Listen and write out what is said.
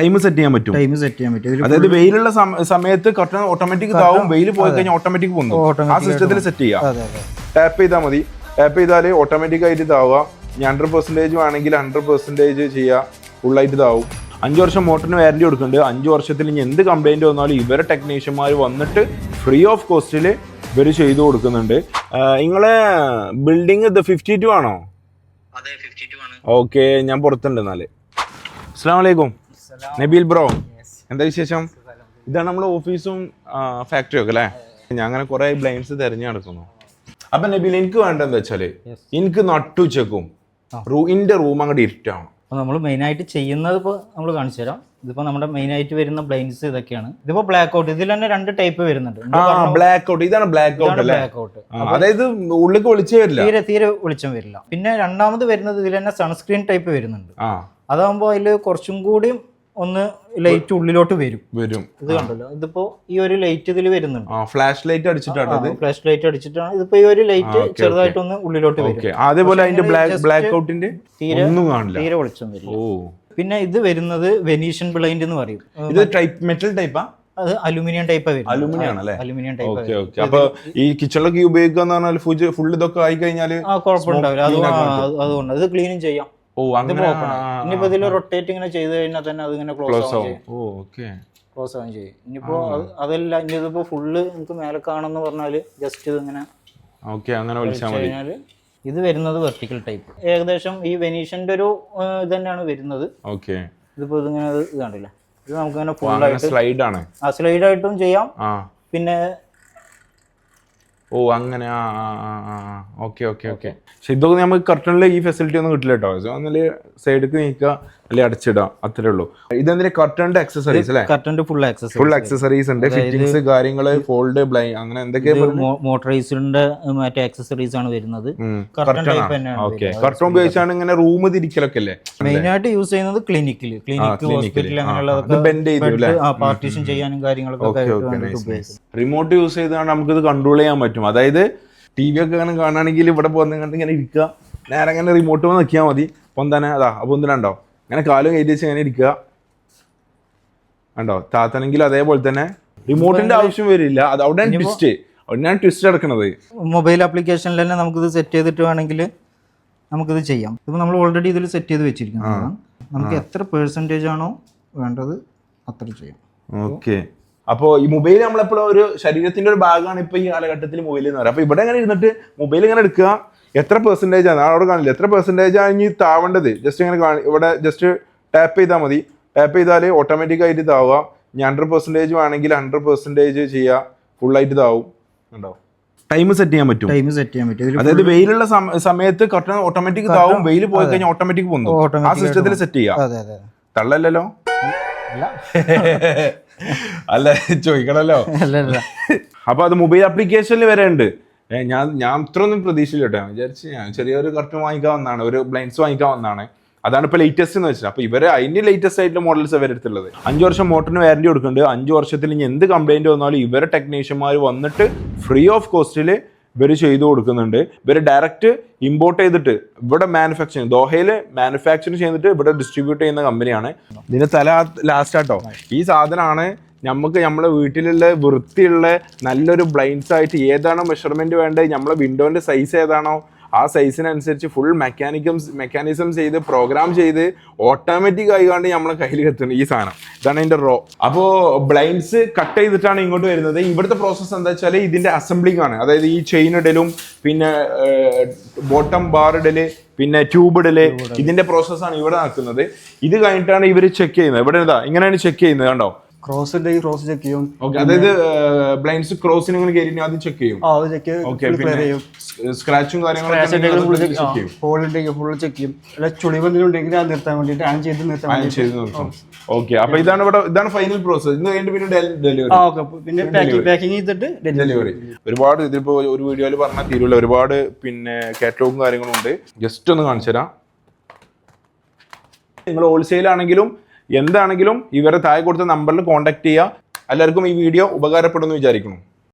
Time set ചെയ്യാൻ പറ്റും. Time set ചെയ്യാൻ പറ്റും. അതായത് വെയിലുള്ള സമയത്ത് കർട്ടൺ ഓട്ടോമാറ്റിക് ഇതാവും വെയിൽ പോയി കഴിഞ്ഞാൽ ഓട്ടോമാറ്റിക് പോകുന്നു. ആ സിസ്റ്റത്തിൽ സെറ്റ് ചെയ്യാം. ടാപ്പ് ചെയ്താൽ മതി. ടാപ്പ് ചെയ്താൽ ഓട്ടോമാറ്റിക് ആയിട്ട് ഇതാവുക. ഇനി ഹൺഡ്രഡ് പെർസെന്റേജ് വേണമെങ്കിൽ ഹൺഡ്രഡ് പെർസെന്റേജ് ചെയ്യുക ഫുള്ളായിട്ട് ഇതാവും. അഞ്ച് വർഷം മോട്ടറിന് വാറണ്ടി കൊടുക്കുന്നുണ്ട്. അഞ്ച് വർഷത്തിൽ ഇനി എന്ത് കംപ്ലൈന്റ് വന്നാലും ഇവരെ ടെക്നീഷ്യന്മാർ വന്നിട്ട് ഫ്രീ ഓഫ് കോസ്റ്റിൽ ഇവർ ചെയ്തു കൊടുക്കുന്നുണ്ട്. നിങ്ങളെ ബിൽഡിംഗ് ഇത് ഫിഫ്റ്റി ടു ആണോ? അതെ ഫിഫ്റ്റി ആണ്. ഓക്കെ ഞാൻ പുറത്തുണ്ട് എന്നാൽ അസ്സാം വലൈക്കും നബീൽ ബ്രോ എന്താ വിശേഷം? ഇതാണ് നമ്മുടെ ഓഫീസും ഫാക്ടറിയും ഒക്കെ അല്ലേ? ഞാൻ അങ്ങനെ കുറെ ബ്ലൈൻസ് തിരഞ്ഞു നടക്കുന്നു. അപ്പൊ നബീൽ എനിക്ക് വേണ്ടതെന്ന് വെച്ചാൽ എനിക്ക് നട്ടുച്ചക്കും റൂമിന്റെ റൂം അങ്ങോട്ട് ഇരുട്ടാണ് അപ്പോൾ നമ്മൾ മെയിനായിട്ട് ചെയ്യുന്നത് ഇപ്പോൾ നമ്മൾ കാണിച്ചു തരാം. ഇതിപ്പോ നമ്മുടെ മെയിനായിട്ട് വരുന്ന ബ്ലൈൻസ് ഇതൊക്കെയാണ്. ഇതിപ്പോ ബ്ലാക്ക് ഔട്ട് ഇതിൽ തന്നെ രണ്ട് ടൈപ്പ് വരുന്നുണ്ട്. ബ്ലാക്ക് ഔട്ട് ഇതാണ് ബ്ലാക്ക് ഔട്ട് അല്ലേ? ബ്ലാക്ക് ഔട്ട് അതായത് ഉള്ളിക്ക് വിളിച്ചേ വരില്ല. തീരെ തീരെ വെളിച്ചം വരില്ല. പിന്നെ രണ്ടാമത് വരുന്നത് ഇതിൽ തന്നെ സൺസ്ക്രീൻ ടൈപ്പ് വരുന്നുണ്ട്. അതാകുമ്പോൾ അതിൽ കുറച്ചും കൂടി ഒന്ന് ലൈറ്റ് ഉള്ളിലോട്ട് വരും. വരും. ഇത് കണ്ടല്ലോ. ഇതിപ്പോ ഈ ഒരു ലൈറ്റ് ഇതിൽ വരുന്നുണ്ട്. ഫ്ലാഷ് ലൈറ്റ് അടിച്ചിട്ടാണ് ഫ്ലാഷ് ലൈറ്റ് അടിച്ചിട്ടാണ്. ഇതിപ്പോ ഈ ഒരു ലൈറ്റ് ചെറുതായിട്ട് ഒന്ന് ഉള്ളിലോട്ട് വരും. അതേപോലെ അതിന്റെ ബ്ലാക്ക് ബ്ലാക്ക് ഔട്ടിന്റെ തീരെ തീരെ വെളിച്ചം വരും ഓ. പിന്നെ ഇത് വരുന്നത് വെനീഷ്യൻ ബ്ലൈൻഡ് എന്ന് പറയും. ഇത് ടൈപ്പ് മെറ്റൽ ടൈപ്പാ അത് അലുമിനിയം ടൈപ്പ് വരും അലുമിനിയം ആണല്ലേ? Aluminium type okay okay. അപ്പൊ ഈ കിച്ചണിലൊക്കെ ഉപയോഗിക്കുക എന്ന് പറഞ്ഞാൽ ഫുൾ ഇതൊക്കെ ആയി കഴിഞ്ഞാൽ ആ കുഴപ്പമുണ്ടാവില്ല അതുകൊണ്ട്. അത് ക്ലീനും ചെയ്യാം. ഓ അങ്ങനെ ഇനിയിപ്പോ ഇതിൽ റൊട്ടേറ്റ് ഇങ്ങനെ ചെയ്ത് കഴിഞ്ഞാൽ തന്നെ അത് ഇങ്ങനെ ക്ലോസ് ആവും. ഓ ഓക്കെ ക്ലോസ് ആവും ചെയ്യും. ഇനിയിപ്പോ അത് അതല്ല ഇനി ഇതിപ്പോ ഫുള്ള് നമുക്ക് മേലെ കാണുന്ന പറഞ്ഞാൽ ജസ്റ്റ് ഇത് ഇങ്ങനെ ഓക്കെ അങ്ങനെ വിളിച്ചാൽ മതി. ഇത് വരുന്നത് വെർട്ടിക്കൽ ടൈപ്പ് ഏകദേശം ഈ വെനീഷന്റെ ഒരു ഇത് തന്നെയാണ് വരുന്നത്. ഓക്കെ ഇതിപ്പോ ഇതിങ്ങനെ ഇത് കണ്ടില്ല? ഇത് നമുക്ക് അങ്ങനെ ആയിട്ട് സ്ലൈഡ് ആണ്. ആ സ്ലൈഡ് ആയിട്ടും ചെയ്യാം. പിന്നെ ഓ അങ്ങനെ ആ ഓക്കെ ഓക്കെ ഓക്കെ. പക്ഷെ ഇതൊക്കെ നമുക്ക് കർട്ടണിൽ ഈ ഫെസിലിറ്റി ഒന്നും കിട്ടില്ല കേട്ടോ ഒന്നിൽ സൈഡിലേക്ക് നീക്കുക അല്ലെങ്കിൽ അടച്ചിടുക അത്രേ ഉള്ളൂ. ഇതെന്തിനാ? കർട്ടണിന്റെ അക്സസറീസ് അല്ലേ? കർട്ടണിന്റെ ഫുൾ ആക്സസ് ഫുൾ അക്സസറീസ് ഉണ്ട്. ഫിറ്റിംഗ്സ് കാര്യങ്ങൾ ഫോൾഡ് ബ്ലൈ അങ്ങനെ എന്തൊക്കെ മോട്ടറൈസറിന്റെ മറ്റേ ആക്സസറീസ് ആണ് വരുന്നത്. ഓക്കെ കർട്ടൺ ഉപയോഗിച്ചാണ് ഇങ്ങനെ റൂം തിരിക്കലൊക്കെ അല്ലേ? മെയിൻ ആയിട്ട് യൂസ് ചെയ്യുന്നത് ക്ലിനിക്കിൽ ക്ലിനിക്ക് ഹോസ്പിറ്റലിൽ. ഹോസ്പിറ്റൽ അങ്ങനെയുള്ളതൊക്കെ പാർട്ടീഷൻ ചെയ്യാനും കാര്യങ്ങളൊക്കെ ഓക്കെ റിമോട്ട് യൂസ് ചെയ്താണ് നമുക്കിത് കൺട്രോൾ ചെയ്യാൻ പറ്റും. അതായത് ടി വി ഒക്കെ അങ്ങനെ കാണുകയാണെങ്കിൽ ഇവിടെ പോകുന്ന കണ്ട് ഇങ്ങനെ ഇരിക്കുക. നേരെ അങ്ങനെ റിമോട്ട് വന്ന് നിൽക്കിയാൽ മതി. പൊന്താനെ അതാ അപ്പോൾ ഒന്നിലുണ്ടോ അങ്ങനെ കാലും കയറ്റി വെച്ച് അങ്ങനെ ഇരിക്കുക. ഉണ്ടോ താത്തനെങ്കിൽ അതേപോലെ തന്നെ റിമോട്ടിന്റെ ആവശ്യം വരില്ല. അത് അവിടെ ട്വിസ്റ്റ് ഞാൻ ട്വിസ്റ്റ് അടക്കണത്. മൊബൈൽ ആപ്ലിക്കേഷനിൽ തന്നെ നമുക്കിത് സെറ്റ് ചെയ്തിട്ട് വേണമെങ്കിൽ നമുക്കിത് ചെയ്യാം. ഇപ്പം നമ്മൾ ഓൾറെഡി ഇതിൽ സെറ്റ് ചെയ്ത് വെച്ചിരിക്കുന്നതാണ്. നമുക്ക് എത്ര പേഴ്സന്റേജ് ആണോ വേണ്ടത് അത്ര ചെയ്യാം. ഓക്കെ. അപ്പോൾ ഈ മൊബൈൽ നമ്മളെപ്പോഴും ഒരു ശരീരത്തിന്റെ ഒരു ഭാഗമാണ് ഇപ്പോൾ ഈ കാലഘട്ടത്തിൽ മൊബൈൽ എന്ന് പറയുന്നത് അപ്പോൾ ഇവിടെ ഇങ്ങനെ ഇരുന്നിട്ട് മൊബൈൽ ഇങ്ങനെ എടുക്കുക. എത്ര പെർസെന്റേജ് ആണ്? അവിടെ കാണില്ല. എത്ര പെർസെന്റേജ് ആണ് ഇനി താവേണ്ടത്? ജസ്റ്റ് ഇങ്ങനെ കാണി ഇവിടെ ജസ്റ്റ് ടാപ്പ് ചെയ്താൽ മതി. ടാപ്പ് ചെയ്താൽ ഓട്ടോമാറ്റിക് ആയിട്ട് ഇതാവുക. ഇനി ഹൺഡ്രഡ് പെർസെന്റേജ് വേണമെങ്കിൽ ഹൺഡ്രഡ് പെർസെന്റേജ് ചെയ്യുക. ഫുള്ളായിട്ട് ഇതാവും. ഉണ്ടാവും ടൈം സെറ്റ് ചെയ്യാൻ പറ്റും. ടൈം സെറ്റ് ചെയ്യാൻ പറ്റും. അതായത് വെയിലുള്ള സമയത്ത് കറക്റ്റ് ഓട്ടോമാറ്റിക് താവും വെയിൽ പോയി കഴിഞ്ഞാൽ ഓട്ടോമാറ്റിക് പോകുന്നു ആ സിസ്റ്റത്തിൽ സെറ്റ് ചെയ്യാം. തള്ളല്ലോ അല്ല. അല്ല ചോദിക്കണല്ലോ. അപ്പൊ അത് മൊബൈൽ ആപ്ലിക്കേഷനിൽ വരെ ഉണ്ട്. ഞാൻ ഞാൻ ഇത്ര ഒന്നും പ്രതീക്ഷയില്ല കേട്ടോ വിചാരിച്ചു ഞാൻ ചെറിയൊരു കർട്ടൻ വാങ്ങിക്കാൻ വന്നാണ് ഒരു ബ്ലൈൻഡ്സ് വാങ്ങിക്കാൻ വന്നാണ് അതാണ് ഇപ്പൊ ലേറ്റസ്റ്റ് എന്ന് വെച്ചാൽ അപ്പൊ ഇവർ അതിന് ലേറ്റസ്റ്റ് ആയിട്ടുള്ള മോഡൽസ് ഇവരെ അടുത്തുള്ളത് അഞ്ച് വർഷം മോട്ടറിന് വാറണ്ടി കൊടുക്കുന്നുണ്ട്. അഞ്ച് വർഷത്തിൽ ഇനി എന്ത് കംപ്ലൈന്റ് വന്നാലും ഇവരെ ടെക്നീഷ്യന്മാർ വന്നിട്ട് ഫ്രീ ഓഫ് കോസ്റ്റിൽ ഇവർ ചെയ്തു കൊടുക്കുന്നുണ്ട്. ഇവർ ഡയറക്റ്റ് ഇമ്പോർട്ട് ചെയ്തിട്ട് ഇവിടെ മാനുഫാക്ചറിങ് ദോഹയിൽ മാനുഫാക്ചർ ചെയ്തിട്ട് ഇവിടെ ഡിസ്ട്രിബ്യൂട്ട് ചെയ്യുന്ന കമ്പനിയാണ് ഇതിന്റെ തല ലാസ്റ്റ് ആട്ടോ. ഈ സാധനമാണ് നമുക്ക് നമ്മളെ വീട്ടിലുള്ള വൃത്തിയുള്ള നല്ലൊരു ബ്ലൈൻസ് ആയിട്ട് ഏതാണോ മെഷർമെന്റ് വേണ്ടത് നമ്മളെ വിൻഡോന്റെ സൈസ് ഏതാണോ ആ സൈസിനനുസരിച്ച് ഫുൾ മെക്കാനിക്കംസ് മെക്കാനിസം ചെയ്ത് പ്രോഗ്രാം ചെയ്ത് ഓട്ടോമാറ്റിക് ആയിക്കാണ്ട് നമ്മളെ കയ്യിൽ എത്തുന്നത് ഈ സാധനം. ഇതാണ് അതിന്റെ റോ അപ്പോൾ ബ്ലൈൻഡ്സ് കട്ട് ചെയ്തിട്ടാണ് ഇങ്ങോട്ട് വരുന്നത്. ഇവിടുത്തെ പ്രോസസ്സ് എന്താ വെച്ചാൽ ഇതിന്റെ അസംബ്ലിംഗ് ആണ് അതായത് ഈ ചെയിൻ ഇടലും പിന്നെ ബോട്ടം ബാർ ഇടൽ പിന്നെ ട്യൂബ് ഇടൽ ഇതിന്റെ പ്രോസസ്സാണ് ഇവിടെ നടക്കുന്നത്. ഇത് കഴിഞ്ഞിട്ടാണ് ഇവർ ചെക്ക് ചെയ്യുന്നത്. ഇവിടെ ഇതാ ഇങ്ങനെയാണ് ചെക്ക് ചെയ്യുന്നത്. കണ്ടോ? ക്രോസ് ക്രോസ് ചെക്ക് ചെയ്യും. അതായത് ബ്ലൈൻഡ്സ് ക്രോസിന് ഇങ്ങനെ കയറി ആദ്യം ചെക്ക് ചെയ്യും. ആ അത് ചെക്ക് ചെയ്യും. സ്ക്രാച്ചും കാര്യങ്ങളൊക്കെ ചെക്ക് ചെയ്യും. ഹോൾ ഫുൾ ചെക്ക് ചെയ്യും. അല്ല ചുളിവെന്തെങ്കിലും ഉണ്ടെങ്കിൽ അത് നിർത്താൻ വേണ്ടിയിട്ട് ആൻ ചെയ്ത് നിർത്താൻ ഓക്കെ അപ്പൊ ഇതാണ് ഇവിടെ ഇതാണ് ഫൈനൽ പ്രോസസ് ഇന്ന് കഴിഞ്ഞിട്ട് പിന്നെ ഡെലിവറി. ആ ഓക്കെ പിന്നെ പാക്കിംഗ് ചെയ്തിട്ട് ഡെലിവറി ഡെലിവറി ഒരുപാട് ഇതിപ്പോ ഒരു വീഡിയോയിൽ പറഞ്ഞാൽ തീരുള്ള ഒരുപാട് പിന്നെ കാറ്റലോഗും കാര്യങ്ങളും ഉണ്ട്. ജസ്റ്റ് ഒന്ന് കാണിച്ചു തരാം നിങ്ങൾ ഹോൾസെയിൽ ആണെങ്കിലും എന്താണെങ്കിലും ഇവരെ താഴെ കൊടുത്ത നമ്പറിൽ കോൺടാക്ട് ചെയ്യുക. എല്ലാവർക്കും ഈ വീഡിയോ ഉപകാരപ്പെടുമെന്ന് വിചാരിക്കുന്നു.